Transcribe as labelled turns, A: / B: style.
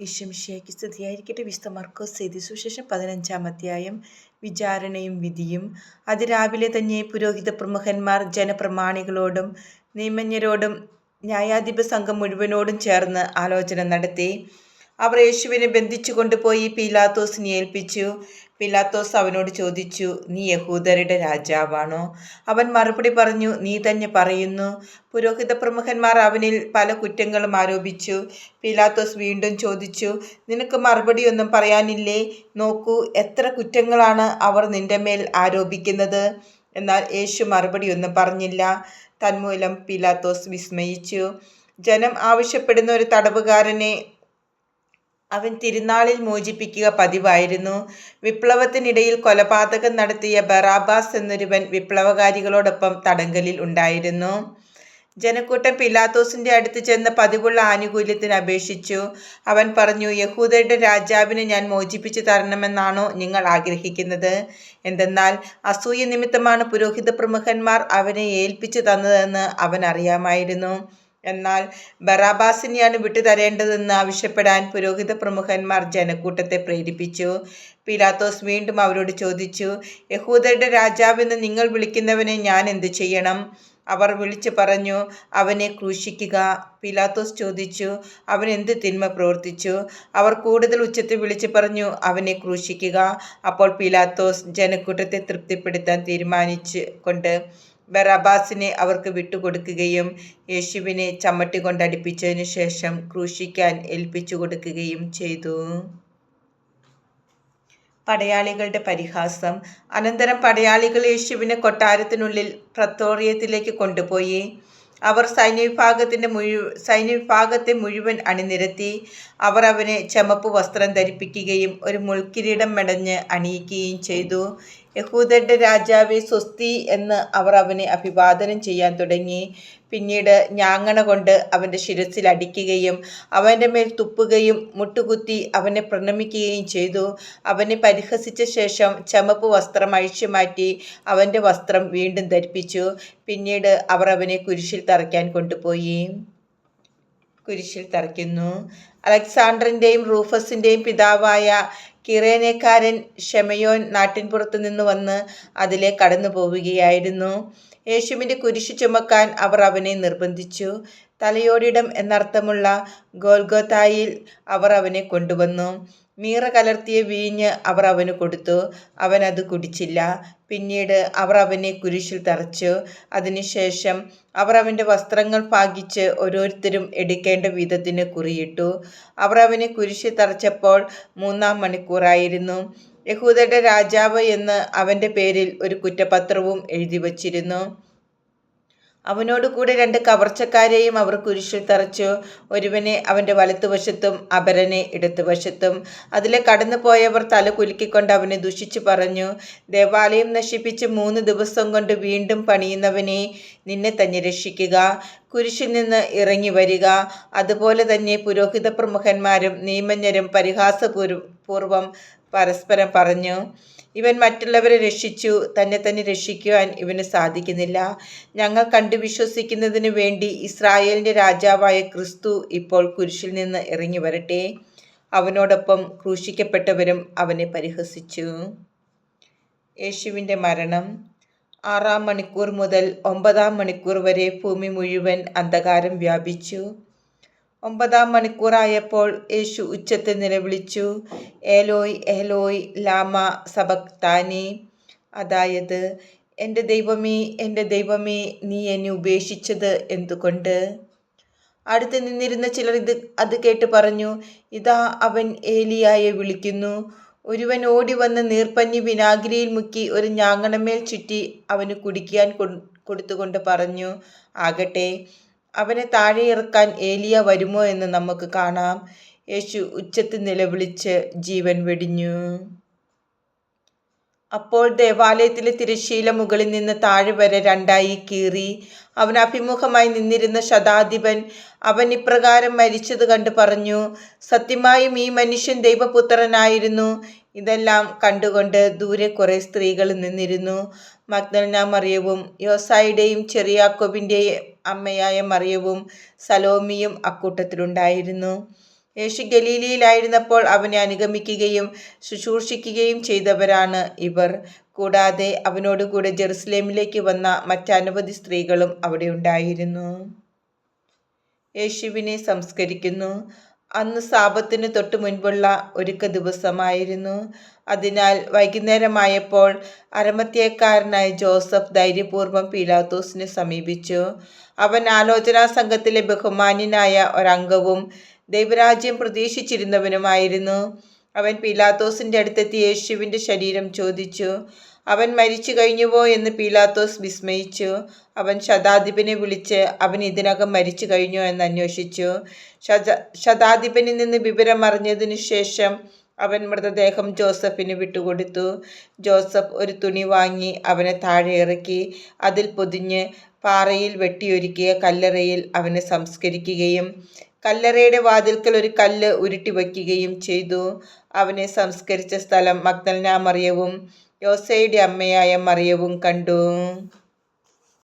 A: ഈശ്വമിശിയാക്കി സ്ഥിതിയായിരിക്കട്ടെ വിശുദ്ധ മർക്കോസ് ചെയ്തി സുശേഷം പതിനഞ്ചാം അധ്യായം. വിചാരണയും വിധിയും. അതിരാവിലെ തന്നെ പുരോഹിത പ്രമുഖന്മാർ ജനപ്രമാണികളോടും നിയമജ്ഞരോടും ന്യായാധിപ സംഘം മുഴുവനോടും ചേർന്ന് ആലോചന നടത്തി. അവർ യേശുവിനെ ബന്ധിച്ചു കൊണ്ടുപോയി പീലാത്തോസിനെ ഏൽപ്പിച്ചു. പിലാത്തോസ് അവനോട് ചോദിച്ചു നീ യഹൂദരുടെ രാജാവാണോ? അവൻ മറുപടി പറഞ്ഞു നീ തന്നെ പറയുന്നു. പുരോഹിത പ്രമുഖന്മാർ അവനിൽ പല കുറ്റങ്ങളും ആരോപിച്ചു. പിലാത്തോസ് വീണ്ടും ചോദിച്ചു നിനക്ക് മറുപടിയൊന്നും പറയാനില്ലേ? നോക്കൂ എത്ര കുറ്റങ്ങളാണ് അവർ നിന്റെ മേൽ ആരോപിക്കുന്നത്? എന്നാൽ യേശു മറുപടിയൊന്നും പറഞ്ഞില്ല. തന്മൂലം പിലാത്തോസ് വിസ്മയിച്ചു. ജനം ആവശ്യപ്പെടുന്ന ഒരു തടവുകാരനെ അവൻ തിരുനാളിൽ മോചിപ്പിക്കുക പതിവായിരുന്നു. വിപ്ലവത്തിനിടയിൽ കൊലപാതകം നടത്തിയ ബറാബാസ് എന്നൊരുവൻ വിപ്ലവകാരികളോടൊപ്പം തടങ്കലിൽ ഉണ്ടായിരുന്നു. ജനക്കൂട്ടം പിലാത്തോസിന്റെ അടുത്ത് ചെന്ന് പതിവുള്ള ആനുകൂല്യത്തിന് അപേക്ഷിച്ചു. അവൻ പറഞ്ഞു യഹൂദരുടെ രാജാവിനെ ഞാൻ മോചിപ്പിച്ചു തരണമെന്നാണോ നിങ്ങൾ ആഗ്രഹിക്കുന്നത്? എന്തെന്നാൽ അസൂയ നിമിത്തമാണ് പുരോഹിത പ്രമുഖന്മാർ അവനെ ഏൽപ്പിച്ചു തന്നതെന്ന് അവൻ അറിയാമായിരുന്നു എന്നാൽ ബറാബാസിനെയാണ് വിട്ടുതരേണ്ടതെന്ന് ആവശ്യപ്പെടാൻ പുരോഹിത പ്രമുഖന്മാർ ജനക്കൂട്ടത്തെ പ്രേരിപ്പിച്ചു. പിലാത്തോസ് വീണ്ടും അവരോട് ചോദിച്ചു യഹൂദരുടെ രാജാവെന്ന് നിങ്ങൾ വിളിക്കുന്നവനെ ഞാൻ എന്തു ചെയ്യണം? അവർ വിളിച്ചു പറഞ്ഞു അവനെ ക്രൂശിക്കുക. പിലാത്തോസ് ചോദിച്ചു അവൻ എന്ത് തിന്മ പ്രവർത്തിച്ചു? അവർ കൂടുതൽ ഉച്ചത്തിൽ വിളിച്ചു പറഞ്ഞു അവനെ ക്രൂശിക്കുക. അപ്പോൾ പിലാത്തോസ് ജനക്കൂട്ടത്തെ തൃപ്തിപ്പെടുത്താൻ തീരുമാനിച്ചു കൊണ്ട് ബറാബാസിനെ അവർക്ക് വിട്ടുകൊടുക്കുകയും യേശുവിനെ ചമ്മട്ടി കൊണ്ടടിപ്പിച്ചതിനു ശേഷം ക്രൂശിക്കാൻ ഏൽപ്പിച്ചു കൊടുക്കുകയും ചെയ്തു. പടയാളികളുടെ പരിഹാസം. അനന്തരം പടയാളികൾ യേശുവിനെ കൊട്ടാരത്തിനുള്ളിൽ പ്രത്തോറിയത്തിലേക്ക് കൊണ്ടുപോയി. അവർ സൈന്യവിഭാഗത്തിന്റെ മുഴു സൈന്യവിഭാഗത്തെ മുഴുവൻ അണിനിരത്തി. അവർ അവനെ ചമപ്പ് വസ്ത്രം ധരിപ്പിക്കുകയും ഒരു മുൾക്കിരീടം മെടഞ്ഞ് അണിയിക്കുകയും ചെയ്തു. യഹൂദരുടെ രാജാവെ സ്വസ്തി എന്ന് അവർ അവനെ അഭിവാദനം ചെയ്യാൻ തുടങ്ങി. പിന്നീട് ഞാങ്ങണ കൊണ്ട് അവന്റെ ശിരസിൽ അടിക്കുകയും അവന്റെ മേൽ തുപ്പുകയും മുട്ടുകുത്തി അവനെ പ്രണമിക്കുകയും ചെയ്തു. അവനെ പരിഹസിച്ച ശേഷം ചമപ്പ് വസ്ത്രം അഴിച്ചു മാറ്റി അവന്റെ വസ്ത്രം വീണ്ടും ധരിപ്പിച്ചു. പിന്നീട് അവർ അവനെ കുരിശിൽ തറയ്ക്കാൻ കൊണ്ടുപോയി. കുരിശിൽ തറയ്ക്കുന്നു. അലക്സാണ്ടറിന്റെയും റൂഫസിന്റെയും പിതാവായ കിറേനക്കാരൻ ഷെമയോൻ നാട്ടിൻപുറത്തു നിന്ന് വന്ന് അതിലെ കടന്നു പോവുകയായിരുന്നു. യേശുവിന്റെ കുരിശു ചുമക്കാൻ അവർ അവനെ നിർബന്ധിച്ചു. തലയോടിടം എന്നർത്ഥമുള്ള ഗോൽഗോത്തായിൽ അവർ അവനെ കൊണ്ടുവന്നു. മീറ കലർത്തിയ വീഞ്ഞ് അവർ അവന് കൊടുത്തു. അവൻ അത് കുടിച്ചില്ല. പിന്നീട് അവർ അവനെ കുരിശിൽ തറച്ചു. അതിനുശേഷം അവർ അവന്റെ വസ്ത്രങ്ങൾ ഭാഗിച്ച് ഓരോരുത്തരും എടുക്കേണ്ട വിധത്തിന് കുറിയിട്ടു. അവർ അവനെ കുരിശിൽ തറച്ചപ്പോൾ മൂന്നാം മണിക്കൂറായിരുന്നു. യഹൂദയുടെ രാജാവ് എന്ന് അവന്റെ പേരിൽ ഒരു കുറ്റപത്രവും എഴുതി വച്ചിരുന്നു. അവനോട് കൂടെ രണ്ട് കവർച്ചക്കാരെയും അവർ കുരിശിൽ തറച്ചു. ഒരുവനെ അവന്റെ വലത്തുവശത്തും അപരനെ ഇടത്തുവശത്തും. അതിലെ കടന്നുപോയവർ തല കുലുക്കിക്കൊണ്ട് അവനെ ദുഷിച്ചു പറഞ്ഞു ദേവാലയം നശിപ്പിച്ച് മൂന്ന് ദിവസം കൊണ്ട് വീണ്ടും പണിയുന്നവനെ നിന്നെ തന്നെ രക്ഷിക്കുക. കുരിശിൽ നിന്ന് ഇറങ്ങി വരിക. അതുപോലെ തന്നെ പുരോഹിത പ്രമുഖന്മാരും നിയമജ്ഞരും പരിഹാസപൂർവം പരസ്പരം പറഞ്ഞു ഇവൻ മറ്റുള്ളവരെ രക്ഷിച്ചു തന്നെ തന്നെ രക്ഷിക്കുവാൻ ഇവന് സാധിക്കുന്നില്ല. ഞങ്ങൾ കണ്ടു വിശ്വസിക്കുന്നതിന് വേണ്ടി ഇസ്രായേലിന്റെ രാജാവായ ക്രിസ്തു ഇപ്പോൾ കുരിശിൽ നിന്ന് ഇറങ്ങി വരട്ടെ. അവനോടൊപ്പം ക്രൂശിക്കപ്പെട്ടവരും അവനെ പരിഹസിച്ചു. യേശുവിന്റെ മരണം. ആറാം മണിക്കൂർ മുതൽ ഒമ്പതാം മണിക്കൂർ വരെ ഭൂമി മുഴുവൻ അന്ധകാരം വ്യാപിച്ചു. ഒമ്പതാം മണിക്കൂറായപ്പോൾ യേശു ഉച്ചത്തിൽ നിലവിളിച്ചു ഏലോയ് ഏലോയ് ലാമ സബക്താനി. അതായത് എന്റെ ദൈവമേ എന്റെ ദൈവമേ നീ എന്നെ ഉപേക്ഷിച്ചത് എന്തുകൊണ്ട്? അടുത്ത് നിന്നിരുന്ന ചിലർ ഇത് അത് കേട്ട് പറഞ്ഞു ഇതാ അവൻ ഏലിയായെ വിളിക്കുന്നു. ഒരുവൻ ഓടി വന്ന് നീർപ്പഞ്ഞി വിനാഗിരിയിൽ മുക്കി ഒരു ഞാങ്ങണമേൽ ചുറ്റി അവന് കുടിക്കാൻ കൊടുത്തുകൊണ്ട് പറഞ്ഞു ആകട്ടെ അവനെ താഴെ ഇറക്കാൻ ഏലിയ വരുമോ എന്ന് നമുക്ക് കാണാം. യേശു ഉച്ചത്തിൽ നിലവിളിച്ച് ജീവൻ വെടിഞ്ഞു. അപ്പോൾ ദേവാലയത്തിലെ തിരശ്ശീല മുകളിൽ നിന്ന് താഴെ വരെ രണ്ടായി കീറി. അവൻ അഭിമുഖമായി നിന്നിരുന്ന ശതാധിപൻ അവൻ ഇപ്രകാരം മരിച്ചത് കണ്ട് പറഞ്ഞു സത്യമായും ഈ മനുഷ്യൻ ദൈവപുത്രനായിരുന്നു. ഇതെല്ലാം കണ്ടുകൊണ്ട് ദൂരെ കുറേ സ്ത്രീകൾ നിന്നിരുന്നു. മഗ്ദലന മറിയവും യോസായുടെയും ചെറിയാക്കോബിന്റെയും അമ്മയായ മറിയവും സലോമിയും അക്കൂട്ടത്തിലുണ്ടായിരുന്നു. യേശു ഗലീലയിലായിരുന്നപ്പോൾ അവനെ അനുഗമിക്കുകയും ശുശ്രൂഷിക്കുകയും ചെയ്തവരാണ് ഇവർ. കൂടാതെ അവനോടുകൂടെ ജെറുസലേമിലേക്ക് വന്ന മറ്റനവധി സ്ത്രീകളും അവിടെ ഉണ്ടായിരുന്നു. യേശുവിനെ സംസ്കരിക്കുന്നു. അന്ന് സാപത്തിന് തൊട്ടു മുൻപുള്ള ഒരുക്ക ദിവസമായിരുന്നു. അതിനാൽ വൈകുന്നേരമായപ്പോൾ അരമത്യക്കാരനായ ജോസഫ് ധൈര്യപൂർവം പീലാത്തോസിനെ സമീപിച്ചു. അവൻ ആലോചനാ സംഘത്തിലെ ബഹുമാന്യനായ ഒരംഗവും ദൈവരാജ്യം പ്രതീക്ഷിച്ചിരുന്നവനുമായിരുന്നു. അവൻ പീലാത്തോസിന്റെ അടുത്തെത്തി യേശുവിന്റെ ശരീരം ചോദിച്ചു അവൻ മരിച്ചു കഴിഞ്ഞുവോ? എന്ന് പീലാത്തോസ് വിസ്മയിച്ചു. അവൻ ശതാധിപനെ വിളിച്ച് അവൻ ഇതിനകം മരിച്ചു കഴിഞ്ഞോ എന്ന് അന്വേഷിച്ചു. ശത ശതാധിപനിൽ നിന്ന് വിവരം അറിഞ്ഞതിനു ശേഷം അവൻ മൃതദേഹം ജോസഫിന് വിട്ടുകൊടുത്തു. ജോസഫ് ഒരു തുണി വാങ്ങി അവനെ താഴെ ഇറക്കി അതിൽ പൊതിഞ്ഞ് പാറയിൽ വെട്ടിയൊരുക്കിയ കല്ലറയിൽ അവനെ സംസ്കരിക്കുകയും കല്ലറയുടെ വാതിൽക്കൽ ഒരു കല്ല് ഉരുട്ടി വയ്ക്കുകയും ചെയ്തു. അവനെ സംസ്കരിച്ച സ്ഥലം മഗ്ദലന മറിയവും യോസയുടെ അമ്മയായ മറിയവും കണ്ടു.